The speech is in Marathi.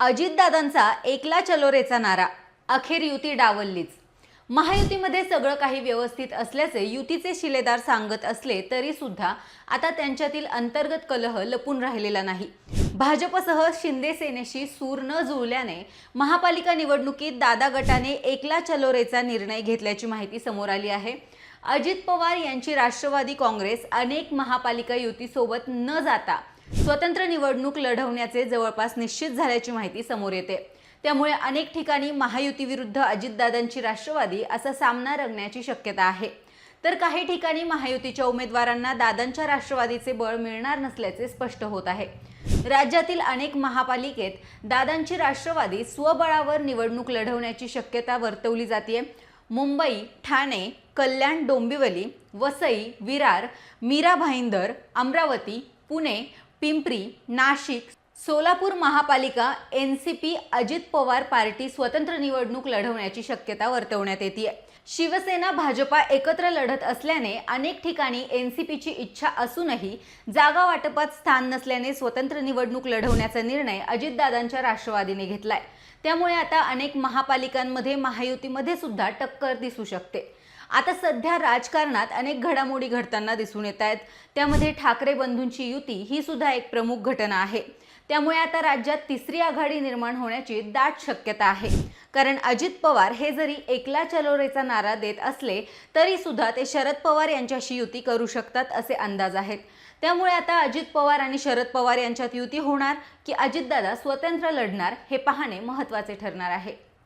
अजितदादांचा एकला चलोरेचा नारा. अखेर युती डावललीच. महायुतीमध्ये सगळं काही व्यवस्थित असल्याचे युतीचे शिलेदार सांगत असले तरी सुद्धा आता त्यांच्यातील अंतर्गत कलह लपून राहिलेला नाही. भाजपसह शिंदे सेनेशी सूर न जुळल्याने महापालिका निवडणुकीत दादा गटाने एकला चलोरेचा निर्णय घेतल्याची माहिती समोर आली आहे. अजित पवार यांची राष्ट्रवादी काँग्रेस अनेक महापालिका युतीसोबत न जाता स्वतंत्र निवडणूक लढवण्याचे जवळपास निश्चित झाल्याची माहिती समोर येते. त्यामुळे अनेक ठिकाणी महायुतीविरुद्ध अजितदादांची राष्ट्रवादी असा सामना रंगण्याची शक्यता आहे. तर काही ठिकाणी महायुतीच्या उमेदवारांना दादांच्या राष्ट्रवादीचे बळ मिळणार नसल्याचे स्पष्ट होत आहे. राज्यातील अनेक महापालिकेत दादांची राष्ट्रवादी स्वबळावर निवडणूक लढवण्याची शक्यता वर्तवली जाते मुंबई ठाणे कल्याण डोंबिवली वसई विरार मीरा भाईंदर अमरावती पुणे पिंपरी नाशिक सोलापूर महापालिका N C P Ajit Pawar party स्वतंत्र निवडणूक लढवण्याची शक्यता वर्तवण्यात येते. शिवसेना भाजपा एकत्र लढत असल्याने अनेक ठिकाणी एन सी पीची इच्छा असूनही जागा वाटपात स्थान नसल्याने स्वतंत्र निवडणूक लढवण्याचा निर्णय अजितदादांच्या राष्ट्रवादीने घेतलाय. त्यामुळे आता अनेक महापालिकांमध्ये महायुतीमध्ये सुद्धा टक्कर दिसू शकते. आता सध्या राजकारणात अनेक घडामोडी घडताना दिसून येत आहेत. त्यामध्ये ठाकरे बंधूंची युती ही सुद्धा एक प्रमुख घटना आहे. त्यामुळे आता राज्यात तिसरी आघाडी निर्माण होण्याची दाट शक्यता आहे. कारण अजित पवार हे जरी एकला चलोरेचा नारा देत असले तरी सुद्धा ते शरद पवार यांच्याशी युती करू शकतात असे अंदाज आहेत. त्यामुळे आता अजित पवार आणि शरद पवार यांच्यात युती होणार की अजितदादा स्वतंत्र लढणार हे पाहणे महत्त्वाचे ठरणार आहे.